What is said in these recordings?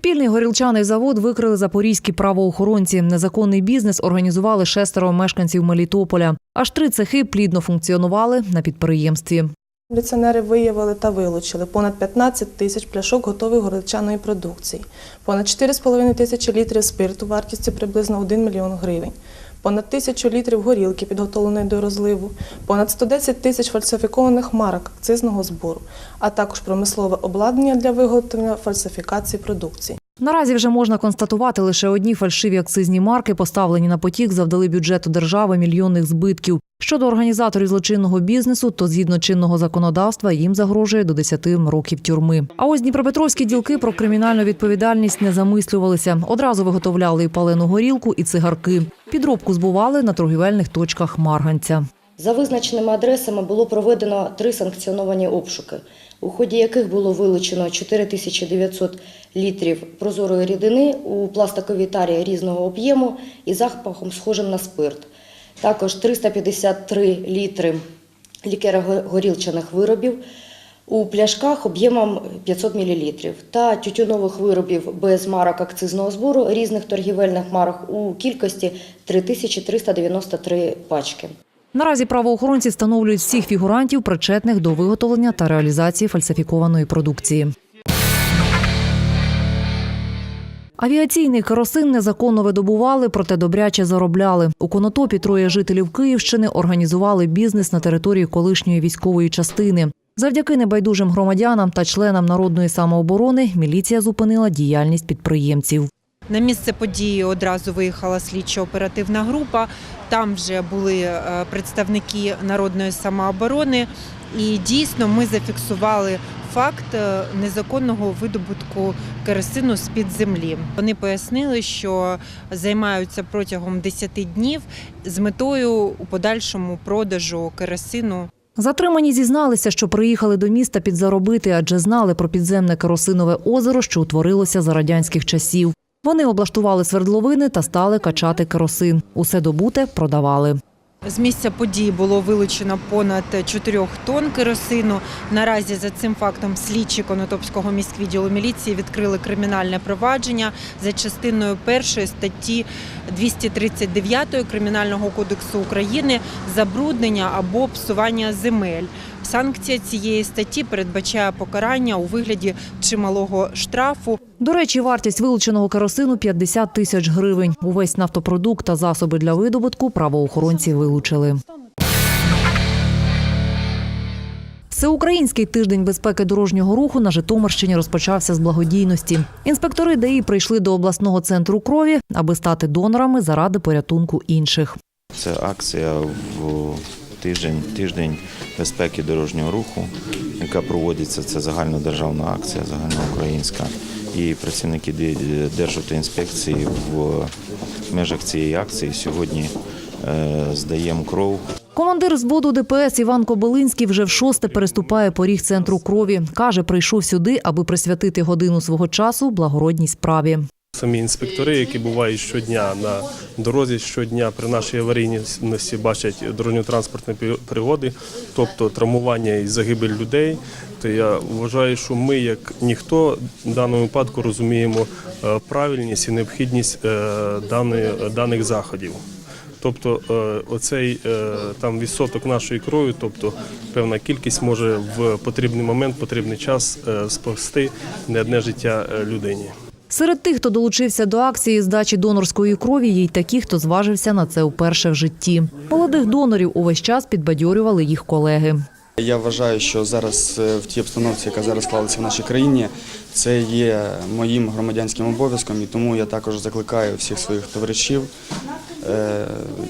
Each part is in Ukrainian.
Підпільний горілчаний завод викрили запорізькі правоохоронці. Незаконний бізнес організували шестеро мешканців Мелітополя. Аж три цехи плідно функціонували на підприємстві. Міліціонери виявили та вилучили понад 15 тисяч пляшок готової горілчаної продукції, понад 4,5 тисячі літрів спирту вартістю приблизно 1 мільйон гривень, понад тисячу літрів горілки, підготовленої до розливу, понад 110 тисяч фальсифікованих марок акцизного збору, а також промислове обладнання для виготовлення фальсифікації продукції. Наразі вже можна констатувати лише одні фальшиві акцизні марки, поставлені на потік, завдали бюджету держави мільйонних збитків. Щодо організаторів злочинного бізнесу, то згідно чинного законодавства їм загрожує до 10 років тюрми. А ось дніпропетровські ділки про кримінальну відповідальність не замислювалися. Одразу виготовляли і палену горілку, і цигарки. Підробку збували на торгівельних точках Марганця. За визначеними адресами було проведено три санкціоновані обшуки, у ході яких було вилучено 4900 літрів прозорої рідини у пластиковій тарі різного об'єму і запахом схожим на спирт. Також 353 літри лікеро-горілчаних виробів у пляшках об'ємом 500 мл та тютюнових виробів без марок акцизного збору різних торгівельних марок у кількості 3393 пачки. Наразі правоохоронці встановлюють всіх фігурантів, причетних до виготовлення та реалізації фальсифікованої продукції. Авіаційний керосин незаконно видобували, проте добряче заробляли. У Конотопі троє жителів Київщини організували бізнес на території колишньої військової частини. Завдяки небайдужим громадянам та членам народної самооборони міліція зупинила діяльність підприємців. На місце події одразу виїхала слідчо-оперативна група. Там вже були е, представники народної самооборони, і дійсно ми зафіксували факт е, незаконного видобутку керосину з під землі. Вони пояснили, що займаються протягом 10 днів з метою у подальшому продажу керосину Затримані зізналися, що приїхали до міста підзаробити, адже знали про підземне керосинове озеро, що утворилося за радянських часів. Вони облаштували свердловини та стали качати керосин. Усе добуте продавали. З місця події було вилучено понад 4 тонн керосину. Наразі за цим фактом слідчі Конотопського міськвідділу міліції відкрили кримінальне провадження за частиною першої статті 239 Кримінального кодексу України забруднення або псування земель. Санкція цієї статті передбачає покарання у вигляді чималого штрафу До речі, вартість вилученого керосину 50 тисяч гривень. Увесь нафтопродукт та засоби для видобутку правоохоронці вилучили. Всеукраїнський тиждень безпеки дорожнього руху на Житомирщині розпочався з благодійності. Інспектори ДАІ прийшли до обласного центру крові, аби стати донорами заради порятунку інших. Це акція в тиждень, тиждень безпеки дорожнього руху, яка проводиться. Це загальнодержавна акція, загальноукраїнська. І працівники Державтоінспекції в межах цієї акції сьогодні е, здаємо кров Командир зводу ДПС Іван Кобилинський вже в шосте переступає поріг центру крові. Каже, прийшов сюди, аби присвятити годину свого часу благородній справі. Самі інспектори, які бувають щодня на дорозі, щодня при нашій аварійності бачать дорожньо-транспортні пригоди, тобто травмування і загибель людей. То я вважаю, що ми, як ніхто, в даному випадку розуміємо е, правильність і необхідність е, даних заходів. Тобто е, оцей там відсоток нашої крові, тобто певна кількість може в потрібний момент, потрібний час спасти не одне життя людині. Серед тих, хто долучився до акції здачі донорської крові, є й такі, хто зважився на це вперше в житті. Молодих донорів увесь час підбадьорювали їх колеги. Я вважаю, що зараз е, в тій обстановці, яка зараз склалася в нашій країні, це є моїм громадянським обов'язком, і тому я також закликаю всіх своїх товаришів е,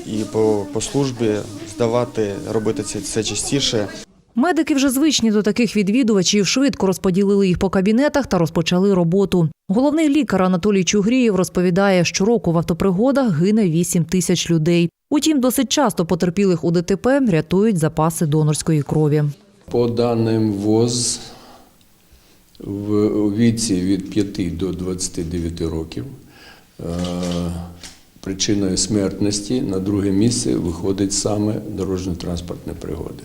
і по, службі здавати, робити це, це частіше. Медики вже звичні до таких відвідувачів, швидко розподілили їх по кабінетах та розпочали роботу. Головний лікар Анатолій Чугрієв розповідає, щороку в автопригодах гине 8 тисяч людей. Утім, досить часто потерпілих у ДТП рятують запаси донорської крові. По даним ВОЗ в віці від 5 до 29 років е, причиною смертності на друге місце виходить саме дорожньо-транспортні пригоди.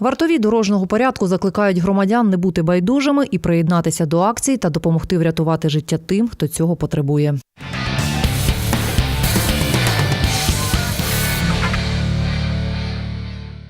Вартові дорожнього порядку закликають громадян не бути байдужими і приєднатися до акцій та допомогти врятувати життя тим, хто цього потребує.